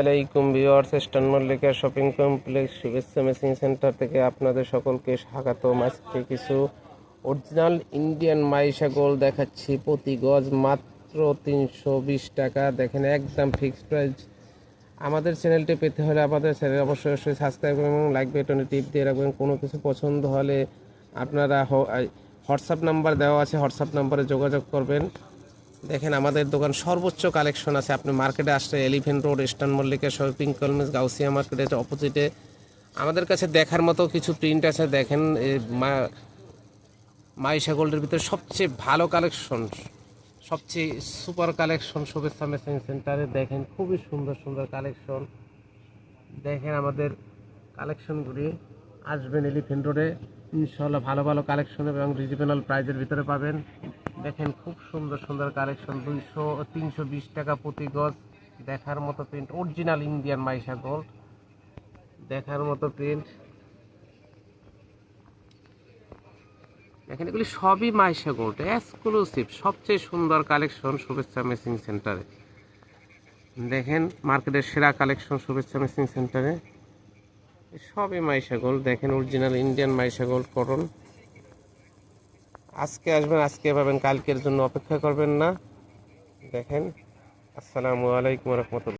আলাইকুম ভিউয়ার্স স্টান Mallika shopping complex শুভেচ্ছা মেশিং সেন্টার থেকে আপনাদের সকলকে স্বাগতম। আজকে কিছু অরিজিনাল ইন্ডিয়ান মাইশা গোল দেখাচ্ছি। প্রতি গজ মাত্র তিনশো বিশ টাকা। দেখেন, একদম ফিক্সড প্রাইস আমাদের চ্যানেলটি পেতে হলে আমাদের চ্যানেল অবশ্যই অবশ্যই সাবস্ক্রাইব করবেন এবং লাইক বাটনে টিপ দিয়ে রাখবেন। কোনো কিছু পছন্দ হলে আপনারা হোয়াটসঅ্যাপ নাম্বার দেওয়া আছে। হোয়াটসঅ্যাপ নাম্বারে যোগাযোগ করবেন। দেখেন, আমাদের দোকান সর্বোচ্চ কালেকশন আছে। আপনি মার্কেটে আসলে elephant road eastern Mallika shopping কলমেজ Gausia মার্কেটের অপোজিটে। আমাদের কাছে দেখার মতো কিছু প্রিন্ট আছে, দেখেন মাইশা গোল্ডের ভিতরে সবচেয়ে ভালো কালেকশন, সবচেয়ে সুপার কালেকশন শুভেচ্ছা মেশিন সেন্টারে দেখেন, খুবই সুন্দর সুন্দর কালেকশন। দেখেন, আমাদের কালেকশনগুলি আসবেন এলিফেন্ট রোডে ইনশাল্লাহ ভালো ভালো কালেকশন এবং রিজনেবল প্রাইজের ভিতরে পাবেন। দেখেন খুব সুন্দর সুন্দর কালেকশন দুইশো, তিনশো বিশ টাকা প্রতি গজ। দেখার মতো print original Indian Maisha gold দেখার মতো প্রিন্ট দেখেন, এগুলি সবই মাইশা গোল্ড এক্সক্লুসিভ সবচেয়ে সুন্দর কালেকশন শুভেচ্ছা মেশিং সেন্টারে দেখেন মার্কেটের সেরা কালেকশন শুভেচ্ছা মেশিং সেন্টারে সবই মাইশা গোল্ড দেখেন অরিজিনাল ইন্ডিয়ান মাইশা গোল্ড করুন আজকে আসবেন আজকে পাবেন কালকের জন্য অপেক্ষা করবেন না। দেখেন আসসালামু আলাইকুম রহমতুল্লাহ।